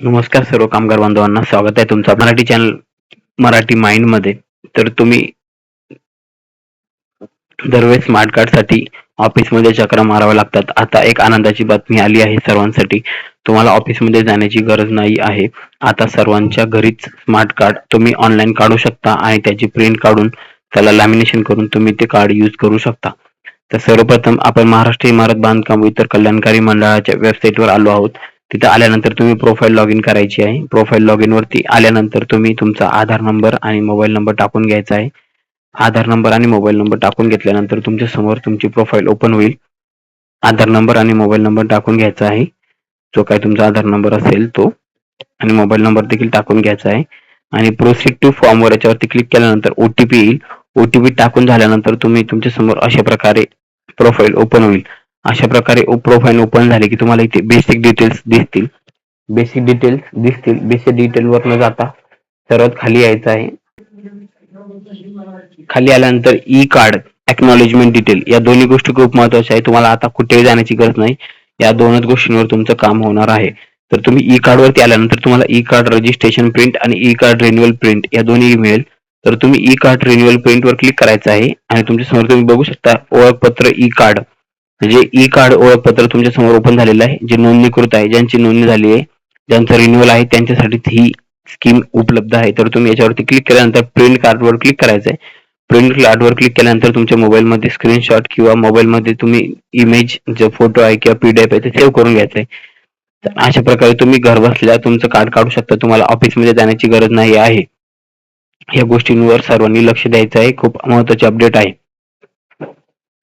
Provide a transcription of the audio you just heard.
नमस्कार सर्व कामगार बांधवांना स्वागत आहे तुमचा मराठी चॅनल मराठी माइंडमध्ये. तर तुम्ही दरवेळेस स्मार्ट कार्डसाठी ऑफिसमध्ये चक्र चक्रा माराव्या लागतात. आता एक आनंदाची बातमी आली आहे सर्वांसाठी. तुम्हाला ऑफिसमध्ये जाण्याची गरज नाही आहे. आता सर्वांच्या घरीच स्मार्ट कार्ड तुम्ही ऑनलाईन काढू शकता आणि त्याची प्रिंट काढून त्याला लॅमिनेशन करून तुम्ही ते कार्ड यूज करू शकता. तर सर्वप्रथम आपण महाराष्ट्र इमारत बांधकाम इतर कल्याणकारी मंडळाच्या वेबसाईटवर आलो आहोत. तिथे आल्यानंतर तुम्ही प्रोफाईल लॉग इन करायची आहे. प्रोफाईल लॉग इन वरती आल्यानंतर तुम्ही तुमचा आधार नंबर आणि मोबाईल नंबर टाकून घ्यायचा आहे. आधार नंबर आणि मोबाईल नंबर टाकून घेतल्यानंतर तुमच्यासमोर तुमची प्रोफाईल ओपन होईल. आधार नंबर आणि मोबाईल नंबर टाकून घ्यायचा आहे. जो काही तुमचा आधार नंबर असेल तो आणि मोबाईल नंबर देखील टाकून घ्यायचा आहे. आणि प्रोसीड टू फॉर्म वर याच्यावरती क्लिक केल्यानंतर ओटीपी येईल. ओटीपी टाकून झाल्यानंतर तुम्ही तुमच्यासमोर अशा प्रकारे प्रोफाईल ओपन होईल. अशा प्रकारे प्रोफाईल ओपन झाले की तुम्हाला इथे बेसिक डिटेल्स दिसतील. बेसिक डिटेल्स दिसतील. बेसिक डिटेल वर न जाता. सर्वात खाली यायचं आहे. खाली आल्यानंतर ई कार्ड एक्नॉलेजमेंट डिटेल या दोन्ही गोष्टी खूप महत्त्वाच्या आहे तुम्हाला आता कुठेही जाण्याची गरज नाही. या दोनच गोष्टींवर तुमचं काम होणार आहे. तर तुम्ही ई कार्ड वरती आल्यानंतर तुम्हाला ई कार्ड रजिस्ट्रेशन प्रिंट आणि ई कार्ड रिन्युअल प्रिंट या दोन्ही मिळेल. तर तुम्ही ई कार्ड रिन्युअल प्रिंट वर क्लिक करायचं आहे आणि तुमच्यासमोर तुम्ही बघू शकता ओळखपत्र ई कार्ड म्हणजे ई कार्ड ओळखपत्र तुमच्यासमोर ओपन झालेलं आहे जे नोंदणीकृत आहे ज्यांची नोंदणी झाली आहे ज्यांचं रिन्युअल आहे त्यांच्यासाठी ही स्कीम उपलब्ध आहे. तर तुम्ही याच्यावरती क्लिक केल्यानंतर प्रिंट कार्डवर क्लिक करायचं आहे प्रिंट कार्डवर क्लिक केल्यानंतर तुमच्या मोबाईलमध्ये स्क्रीनशॉट किंवा मोबाईलमध्ये तुम्ही इमेज जो फोटो आहे किंवा पीडीएफ आहे ते सेव्ह करून घ्यायचं आहे तर अशा प्रकारे तुम्ही घर बसल्या तुमचं कार्ड काढू शकता. तुम्हाला ऑफिसमध्ये जाण्याची गरज नाही आहे. या गोष्टींवर सर्वांनी लक्ष द्यायचं आहे. खूप महत्त्वाचे अपडेट आहे.